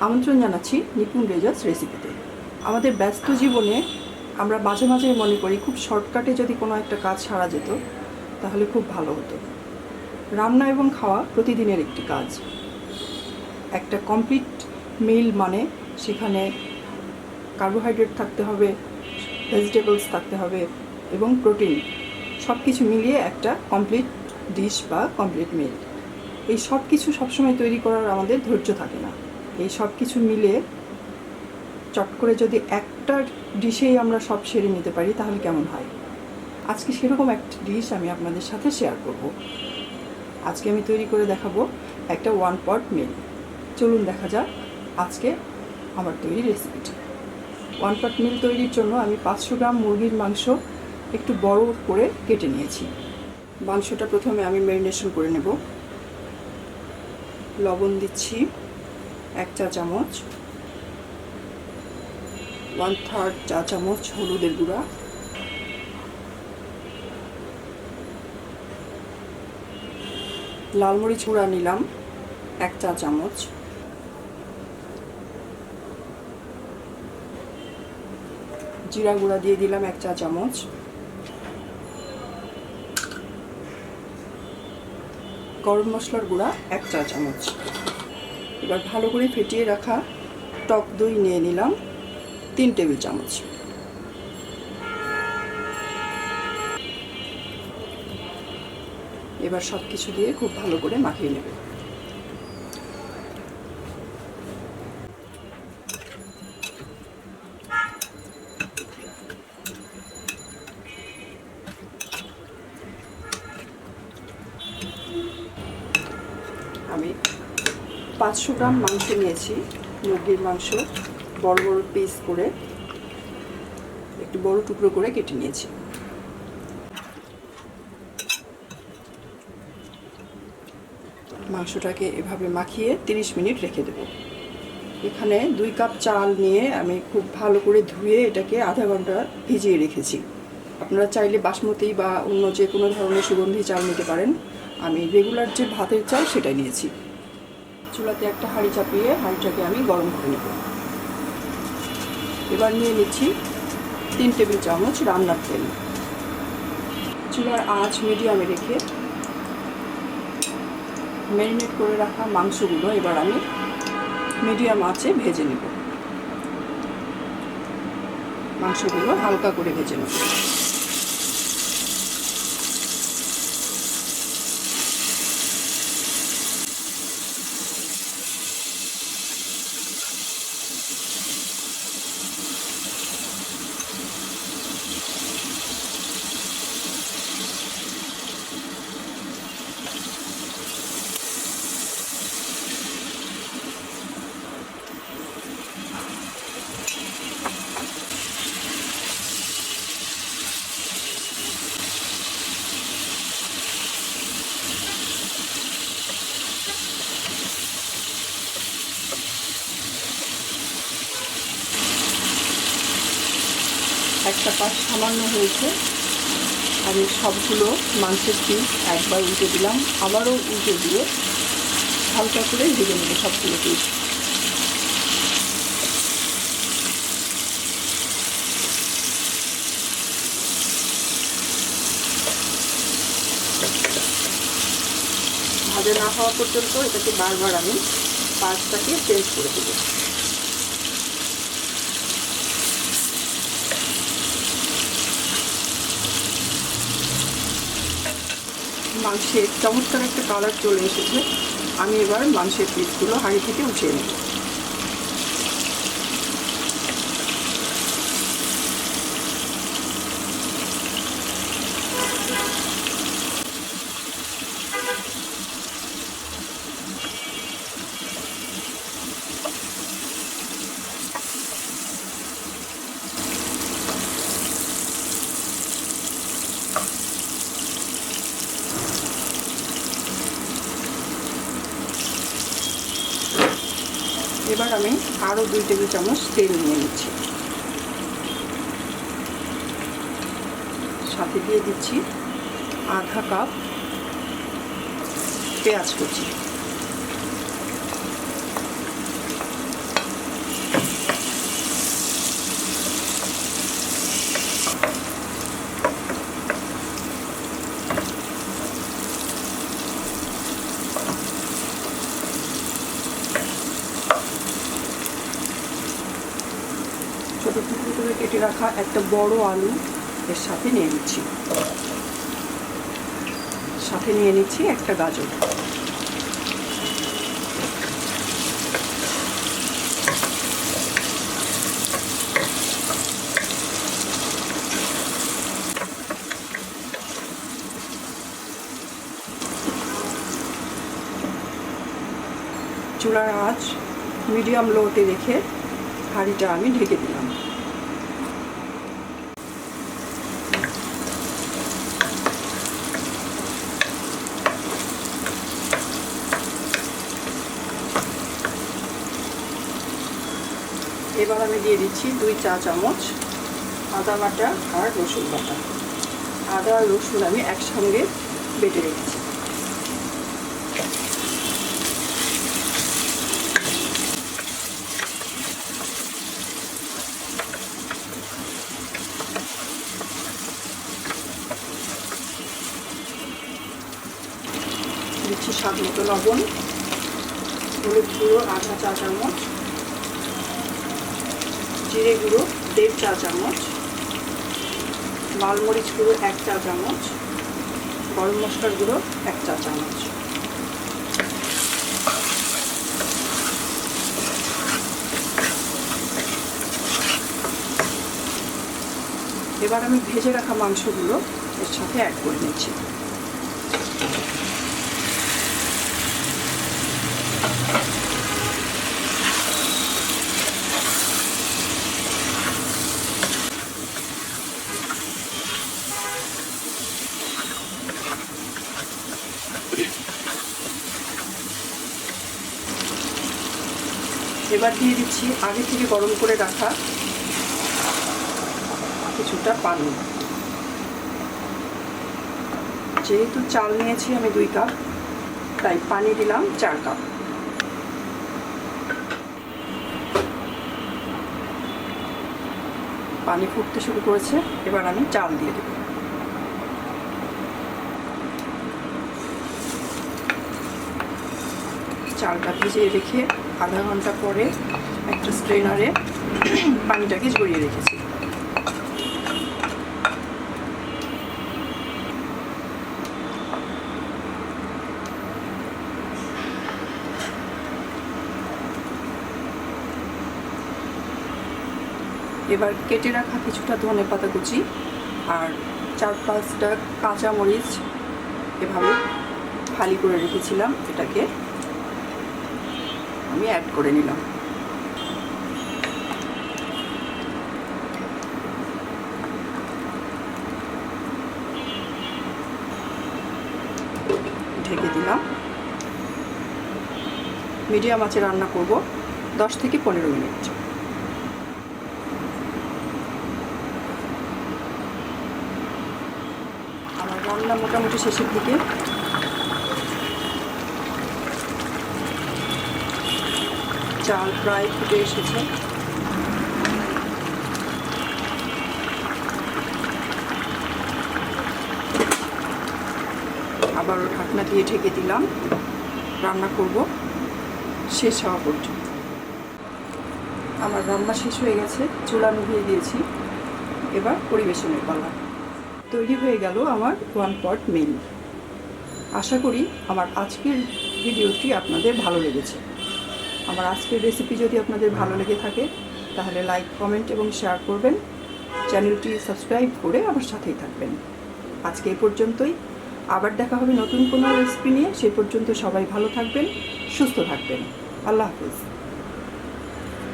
আমন্ত্রণ জানাচ্ছি নিপুণ রেজার্স রেসিপিতে আমাদের ব্যস্ত জীবনে আমরা মাঝে মাঝে মনে করি খুব শর্টকাটে যদি কোনো একটা কাজ সারা যেত, তাহলে খুব ভালো হতো। রান্না এবং খাওয়া প্রতিদিনের একটি কাজ। একটা কমপ্লিট মিল মানে সেখানে কার্বোহাইড্রেট থাকতে হবে ভেজিটেবলস থাকতে হবে এবং প্রোটিন সব কিছু মিলিয়ে একটা কমপ্লিট ডিশ বা কমপ্লিট মিল এই সব কিছু সবসময় তৈরি করার আমাদের ধৈর্য থাকে না। এই সব কিছু মিলে চট করে যদি একটা ডিশেই আমরা সব সেরে নিতে পারি, তাহলে কেমন হয়? আজকে সেরকম একটা ডিশ আমি আপনাদের সাথে শেয়ার করব। আজকে আমি তৈরি করে দেখাবো একটা ওয়ান পট মিল চলুন দেখা যাক আজকে আমার তৈরি রেসিপিটি ওয়ান পট মিল তৈরির জন্য আমি পাঁচশো গ্রাম মুরগির মাংস একটু বড় করে কেটে নিয়েছি। মাংসটা প্রথমে আমি ম্যারিনেশন করে নেব। লবণ দিচ্ছি। এক চা চামচ ওয়ান থার্ড চা চামচ হলুদের গুঁড়া, লাল মরিচ গুঁড়া নিলাম, এক চা চামচ, জিরা গুঁড়া দিয়ে দিলাম এক চা চামচ, গরম মশলার গুঁড়া এক চা চামচ। এবার ভালো করে ফেটিয়ে রাখা টক দই নিয়ে নিলাম তিন টেবিল চামচ। এবার সব কিছু দিয়ে খুব ভালো করে মাখিয়ে নেবে আমি পাঁচশো গ্রাম মাংস নিয়েছি, মুরগির মাংস, বড় বড় পিস করে, একটু বড় টুকরো করে কেটে নিয়েছি। মাংসটাকে এভাবে মাখিয়ে 30 মিনিট রেখে দেব। এখানে দুই কাপ চাল নিয়ে আমি খুব ভালো করে ধুয়ে এটাকে আধা ঘণ্টা ভিজিয়ে রেখেছি। আপনারা চাইলে বাসমতি বা অন্য যে কোনো ধরনের সুগন্ধি চাল নিতে পারেন। আমি রেগুলার যে ভাতের চাল সেটাই নিয়েছি। চুলাতে একটা হাঁড়ি চাপিয়ে হাঁড়িটাকে আমি গরম করে নেব। এবার নিয়ে নিচ্ছি তিন টেবিল চামচ রান্নার তেল। চুলার আঁচ মিডিয়ামে রেখে ম্যারিনেট করে রাখা মাংসগুলো এবার আমি মিডিয়াম আঁচে ভেজে নেব। মাংসগুলো হালকা করে ভেজে নেব। একটা পাশ সামান্য হয়েছে। আমি সবগুলো মাংসের পিস একবার উল্টে দিলাম, আবারও উল্টে দিয়ে হালকা করে ভেজে নেব সবগুলো পিস ভাজা না হওয়া পর্যন্ত এটাকে বারবার আমি পাঁচটাকে চেঞ্জ করে দেবো। মাংসের চমৎকার একটা কালার চলে এসেছে। আমি এবার মাংসের পিসগুলো হাঁড়ি থেকে উঠিয়ে নেব এবার আমি আরও দুই টেবিল চামচ তেল নিয়ে নিচ্ছি। সাথে দিয়ে দিচ্ছি আধা কাপ পেঁয়াজ কুচি ছোট টুকরো করে কেটে রাখা একটা বড় আলু এর সাথে নিয়ে নিচ্ছি। সাথে নিয়ে নিচ্ছি একটা গাজর। চুলার আঁচ মিডিয়াম লোতে রেখে হাঁড়িটা আমি ঢেকে দিলাম। এবার আমি দিয়ে দিচ্ছি দুই চা চামচ আদা বাটা আর রসুন বাটা। আদা আর রসুন আমি একসঙ্গে বেটে রেখেছি। দিচ্ছি স্বাদ মতো লবণ, হলুদ গুঁড়ো, আধা চা চামচ। জিরে গুঁড়ো, দেড় চা চামচ লাল মরিচ গুঁড়ো, এক চা চামচ, গরম মশলার গুঁড়ো, এক চা চামচ। এবার আমি ভেজে রাখা মাংসগুলো এর সাথে অ্যাড করে নিচ্ছি। এবার দিয়ে দিচ্ছি আগে থেকে গরম করে রাখা কিছুটা পানি। যেহেতু চাল নিয়েছি আমি দুই কাপ, তাই পানি দিলাম চার কাপ। পানি ফুটতে শুরু করেছে, এবার আমি চাল দিয়ে দেব। চালটা ভিজিয়ে রেখে আধা ঘণ্টা পরে একটা স্ট্রেনারে পানিটাকে ঝরিয়ে রেখেছি। এবার কেটে রাখা কিছুটা ধনে পাতা কুচি আর চার পাঁচটা কাঁচা মরিচ এভাবে খালি করে রেখেছিলাম এটাকে। আমি অ্যাড করে নিলাম। ঢেকে দিলাম। মিডিয়াম আঁচে রান্না করব। দশ থেকে পনেরো মিনিট। আমার রান্না মোটামুটি শেষের দিকে। চাল প্রায় ফুটে এসেছে। আবারও ঢাকনা দিয়ে ঢেকে দিলাম। রান্না করব। শেষ হওয়া পর্যন্ত। আমার রান্না শেষ হয়ে গেছে। চুলা নিভিয়ে দিয়েছি। এবার পরিবেশনের পালা। তৈরি হয়ে গেল আমার ওয়ান পট মিল আশা করি আমার আজকের ভিডিওটি আপনাদের ভালো লেগেছে। আমার আজকের রেসিপি যদি আপনাদের ভালো লেগে থাকে, তাহলে লাইক কমেন্ট এবং শেয়ার করবেন। চ্যানেলটি সাবস্ক্রাইব করে আমার সাথেই থাকবেন। আজকে এ পর্যন্তই। আবার দেখা হবে নতুন কোনো রেসিপি নিয়ে। সে পর্যন্ত সবাই ভালো থাকবেন, সুস্থ থাকবেন। আল্লাহ হাফিজ।